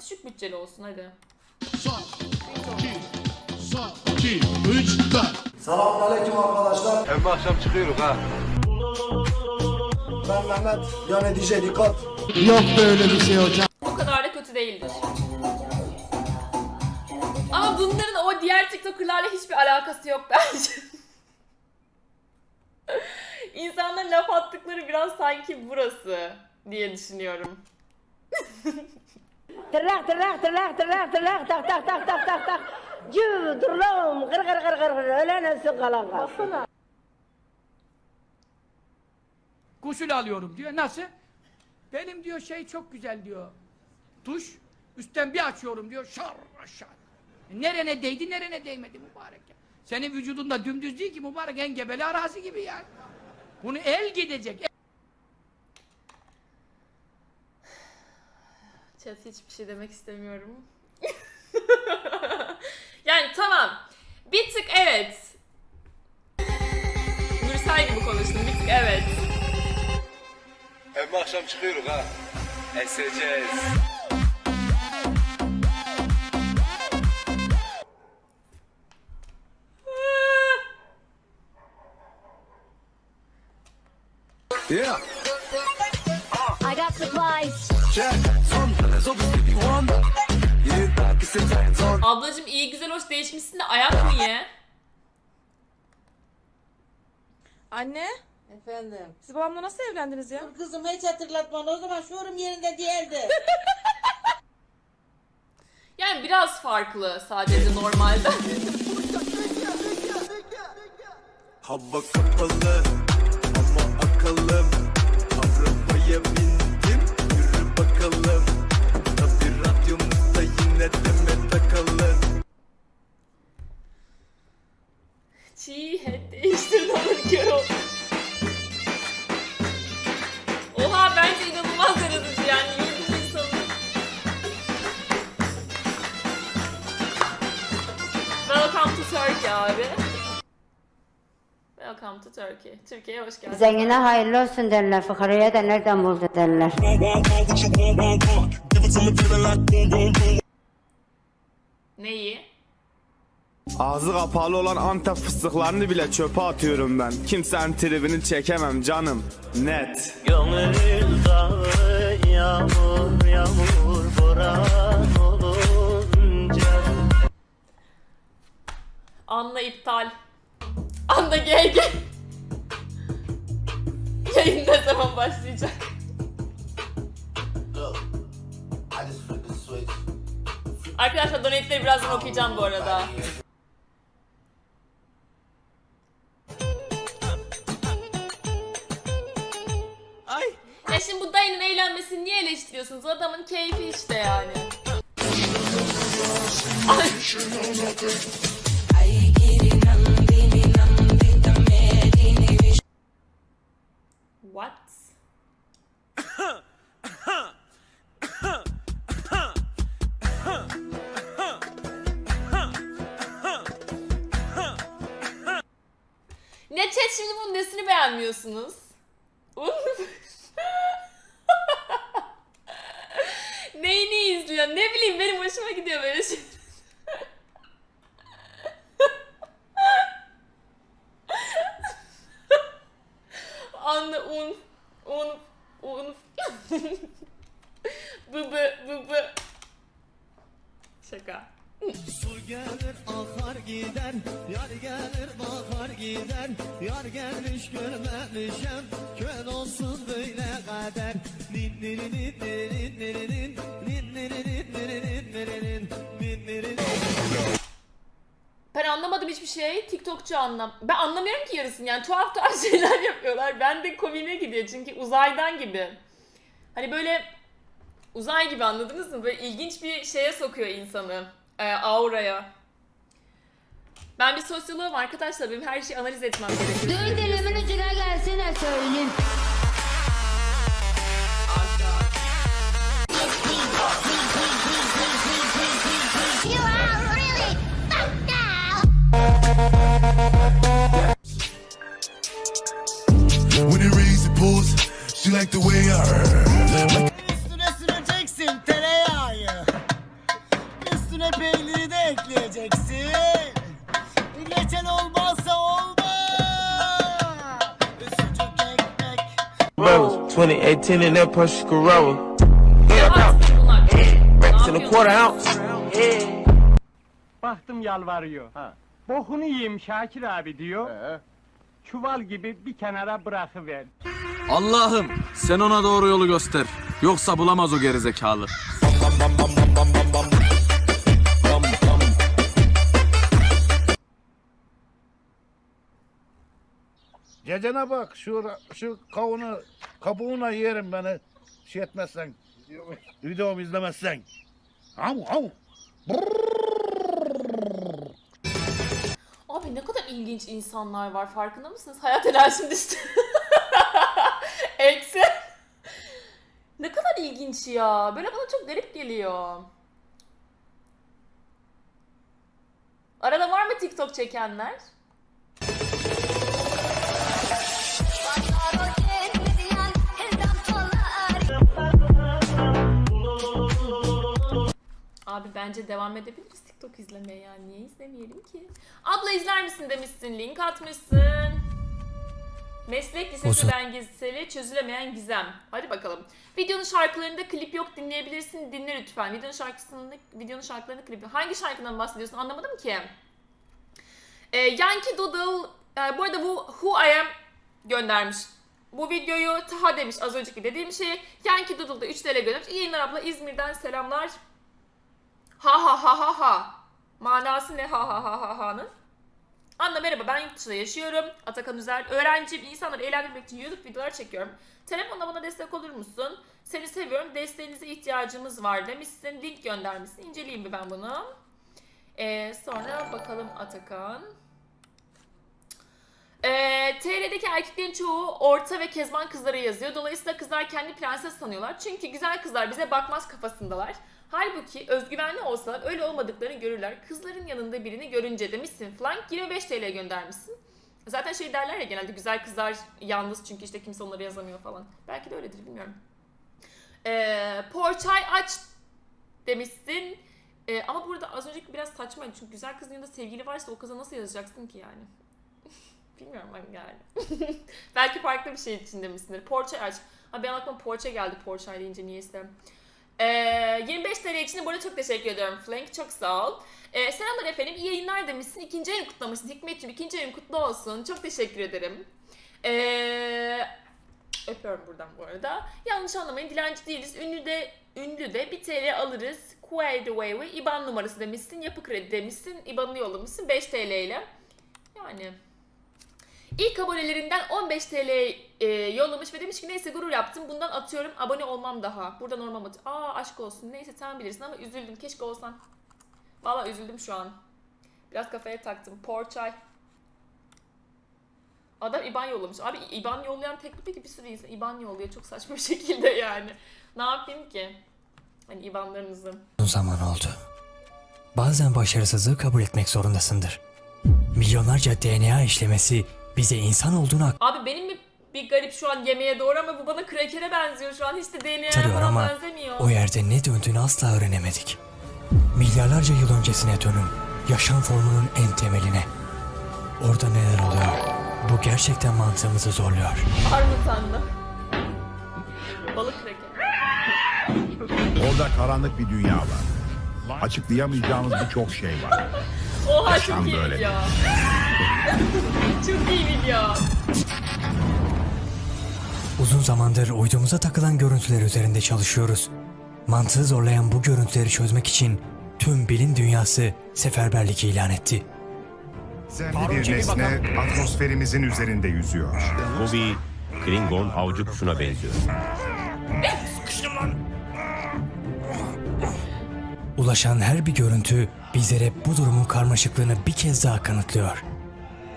Düşük bütçeli olsun hadi. Son, iki, son, iki, üç, dört. Selamünaleyküm arkadaşlar. Hem akşam çıkıyoruz ha. Ben Mehmet. Yani DJ dikkat. Yok böyle bir şey hocam. O kadar da kötü değildir. Ama bunların o diğer TikToker'larla hiçbir alakası yok bence. İnsanların laf attıkları biraz sanki burası diye düşünüyorum. Tırnak tırnak tırnak tırnak tırnak tak tak tak tak tak tak. Cüv durlum gır gır gır gır ölen ölsün kalan kalsın. Gusül alıyorum diyor. Nasıl? Benim diyor şey çok güzel diyor. Tuş. Üstten bir açıyorum diyor. Şar aşağı. E, Nerene değdi nerene değmedi mübarek ya. Senin vücudunda dümdüz değil ki mübarek engebeli arazi gibi yani. Bunu el gidecek. Chat hiçbir şey demek istemiyorum. yani tamam. Bir tık evet. Nursel gibi konuştum. Bir tık evet. Hem akşam çıkıyoruz ha. Eseceğiz. Yeah. Ablacım iyi güzel hoş değişmişsin de ayak mı ye? Anne, Efendim. siz babamla nasıl evlendiniz ya? Kızım hiç hatırlatma. O zaman şuurum yerinde değildi. Yani biraz farklı sadece normalden. Hava kapalı Turkey abi. Welcome to Turkey. Türkiye'ye hoş geldin. Zengine hayırlı olsun derler, fukaraya da nereden buldu derler. Neyi? Ağzı kapalı olan Antep fıstıklarını bile çöpe atıyorum ben. Kimsenin tribini çekemem canım. Net. Gönül dağı yağmur yağmur boran Anla iptal. Anla GG. Yayın ne zaman başlayacak? Arkadaşlar donate'leri birazdan okuyacağım bu arada. Ay Ya şimdi bu dayının eğlenmesini niye eleştiriyorsunuz? Adamın keyfi işte yani. Ay. Beğenmiyorsunuz? Ben anlamadım hiçbir şey. TikTokçu anlam. Ben anlamıyorum ki yarısını. Yani tuhaf tuhaf şeyler yapıyorlar. Ben de komiğime gidiyor çünkü uzaydan gibi. Hani böyle uzay gibi anladınız mı? Böyle ilginç bir şeye sokuyor insanı. Ee, auraya. Ben bir sosyoloğum arkadaşlar. Benim her şeyi analiz etmem gerekiyor. Düğün dilimin ucuna gelsene söyleyeyim. Like the way I Üstüne süreceksin tereyağı ekleyeceksin. Reçel olmazsa olmaz. Sucuk ekmek. Brothers, 2018 in that Porsche Carrera. Artık bunlar. Ne yapıyorsun? ounce. Baktım yalvarıyor. Bokunu yiyeyim Şakir abi diyor. Çuval gibi bir kenara bırakıver. Allah'ım sen ona doğru yolu göster. Yoksa bulamaz o gerizekalı. Gecene bak şu şu kavunu kabuğuna yerim beni şey etmezsen. Videomu izlemezsen. Hav hav. Abi ne kadar ilginç insanlar var farkında mısınız? Hayat enerjim düştü. Eksi. ne kadar ilginç ya. Böyle bana çok garip geliyor. Arada var mı TikTok çekenler? Abi bence devam edebiliriz TikTok izlemeye yani. Niye izlemeyelim ki? Abla izler misin demişsin, link atmışsın. Meslek lisesi belgeseli çözülemeyen gizem. Hadi bakalım. Videonun şarkılarında klip yok dinleyebilirsin. Dinle lütfen. Videonun şarkısında videonun şarkılarında klip yok. Hangi şarkıdan bahsediyorsun anlamadım ki. Ee, Yankee Doodle e, bu arada bu Who I Am göndermiş. Bu videoyu Taha demiş az önceki dediğim şeyi. Yankee Doodle'da 3 TL göndermiş. İyi yayınlar abla İzmir'den selamlar. Ha ha ha ha ha. Manası ne ha ha ha ha ha'nın? Anna merhaba ben yurt dışında yaşıyorum. Atakan Üzer. Öğrenciyim. İnsanları eğlendirmek için YouTube videolar çekiyorum. Telefonla bana destek olur musun? Seni seviyorum. Desteğinize ihtiyacımız var demişsin. Link göndermişsin. İnceleyeyim mi ben bunu? Ee, sonra bakalım Atakan. Ee, TR'deki erkeklerin çoğu orta ve kezban kızlara yazıyor. Dolayısıyla kızlar kendi prenses sanıyorlar. Çünkü güzel kızlar bize bakmaz kafasındalar. Halbuki özgüvenli olsalar öyle olmadıklarını görürler. Kızların yanında birini görünce demişsin flank 25 TL göndermişsin. Zaten şey derler ya genelde güzel kızlar yalnız çünkü işte kimse onları yazamıyor falan. Belki de öyledir bilmiyorum. Ee, poğaçay aç demişsin. Ee, ama burada az önceki biraz saçmaydı çünkü güzel kızın yanında sevgili varsa o kıza nasıl yazacaksın ki yani? Bilmiyorum ben yani. Belki farklı bir şey için demişsindir. Poğaça aç. Ha ben aklıma poğaça geldi poğaça deyince niyeyse. Ee, 25 TL için de bu arada çok teşekkür ediyorum Flank. Çok sağ ol. Ee, selamlar efendim. İyi yayınlar demişsin. İkinci ayın kutlamışsın. Hikmetciğim ikinci ayın kutlu olsun. Çok teşekkür ederim. Ee, öpüyorum buradan bu arada. Yanlış anlamayın. Dilenci değiliz. Ünlü de ünlü de 1 TL alırız. Quay the way way. IBAN numarası demişsin. Yapı kredi demişsin. IBAN'ını yollamışsın. 5 TL ile. Yani İlk abonelerinden 15 TL e, yollamış ve demiş ki neyse gurur yaptım bundan atıyorum abone olmam daha. Burada normal at. Aa aşk olsun neyse sen bilirsin ama üzüldüm keşke olsan. Valla üzüldüm şu an. Biraz kafaya taktım. Porçay. Adam IBAN yollamış. Abi IBAN yollayan teklifi gibi bir sürü insan IBAN yolluyor çok saçma bir şekilde yani. Ne yapayım ki? Hani IBAN'larınızı. Uzun zaman oldu. Bazen başarısızlığı kabul etmek zorundasındır. Milyonlarca DNA işlemesi bize insan olduğunu Abi benim mi bir garip şu an yemeğe doğru ama bu bana krekere benziyor şu an. Hiç de DNA'ya aktarıyor falan ama benzemiyor. o yerde ne döndüğünü asla öğrenemedik. Milyarlarca yıl öncesine dönün. Yaşam formunun en temeline. Orada neler oluyor? Bu gerçekten mantığımızı zorluyor. Armut anlı. Balık kreker. Orada karanlık bir dünya var. Açıklayamayacağımız birçok şey var. Oha Yaşam çok iyi böyle. video. çok iyi video. Uzun zamandır uydumuza takılan görüntüler üzerinde çalışıyoruz. Mantığı zorlayan bu görüntüleri çözmek için tüm bilim dünyası seferberlik ilan etti. Gizemli bir nesne atmosferimizin üzerinde yüzüyor. Bu bir Klingon avcı kuşuna benziyor. Ulaşan her bir görüntü bizlere bu durumun karmaşıklığını bir kez daha kanıtlıyor.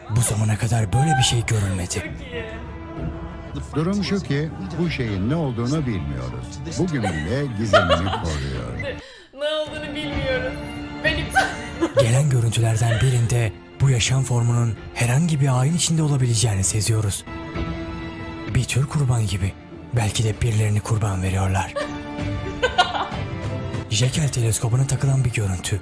Bu zamana kadar böyle bir şey görülmedi. Durum şu ki bu şeyin ne olduğunu bilmiyoruz. Bugün bile gizemini koruyor. Ne olduğunu bilmiyoruz. Ben iptal. Gelen görüntülerden birinde bu yaşam formunun herhangi bir ayin içinde olabileceğini seziyoruz. Bir tür kurban gibi. Belki de birilerini kurban veriyorlar. Jekyll teleskobuna takılan bir görüntü.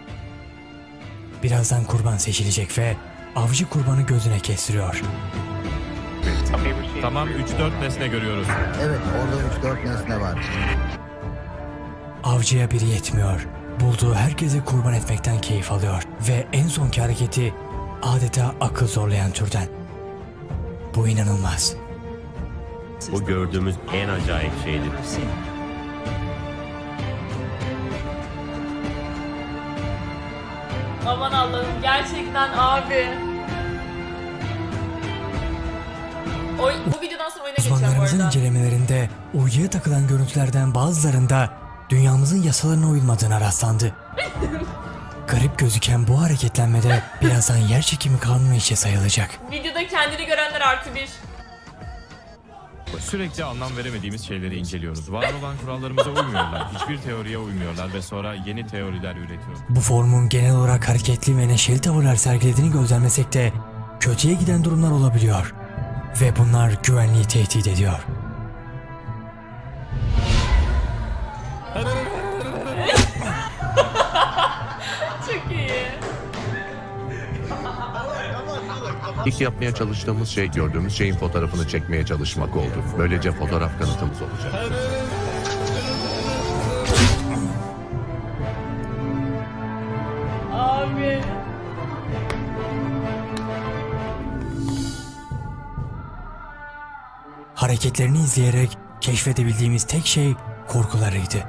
Birazdan kurban seçilecek ve avcı kurbanı gözüne kestiriyor. Tamam 3-4 nesne görüyoruz. Evet orada 3-4 nesne var. Avcıya biri yetmiyor. Bulduğu herkese kurban etmekten keyif alıyor. Ve en sonki hareketi adeta akıl zorlayan türden. Bu inanılmaz. Bu gördüğümüz en acayip şeydir. Aman Allah'ım gerçekten abi. Oy, bu videodan sonra oyuna geçeceğim bu Uzmanlarımızın arada. incelemelerinde uyduya takılan görüntülerden bazılarında dünyamızın yasalarına uyulmadığına rastlandı. Garip gözüken bu hareketlenmede birazdan yer çekimi kanunu içe sayılacak. Videoda kendini görenler artı bir. Sürekli anlam veremediğimiz şeyleri inceliyoruz. Var olan kurallarımıza uymuyorlar. Hiçbir teoriye uymuyorlar ve sonra yeni teoriler üretiyor. Bu formun genel olarak hareketli ve neşeli tavırlar sergilediğini gözlemlesek de kötüye giden durumlar olabiliyor. Ve bunlar güvenliği tehdit ediyor. İlk yapmaya çalıştığımız şey gördüğümüz şeyin fotoğrafını çekmeye çalışmak oldu. Böylece fotoğraf kanıtımız olacak. Abi. Hareketlerini izleyerek keşfedebildiğimiz tek şey korkularıydı.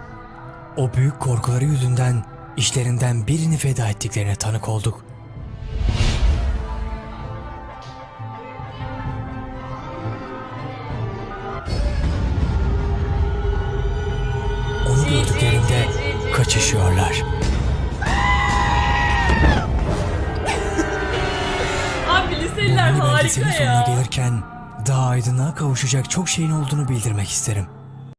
O büyük korkuları yüzünden işlerinden birini feda ettiklerine tanık olduk. Kaçışıyorlar. Abi liseliler harika belgeselin sonuna ya. gelirken daha aydınlığa kavuşacak çok şeyin olduğunu bildirmek isterim.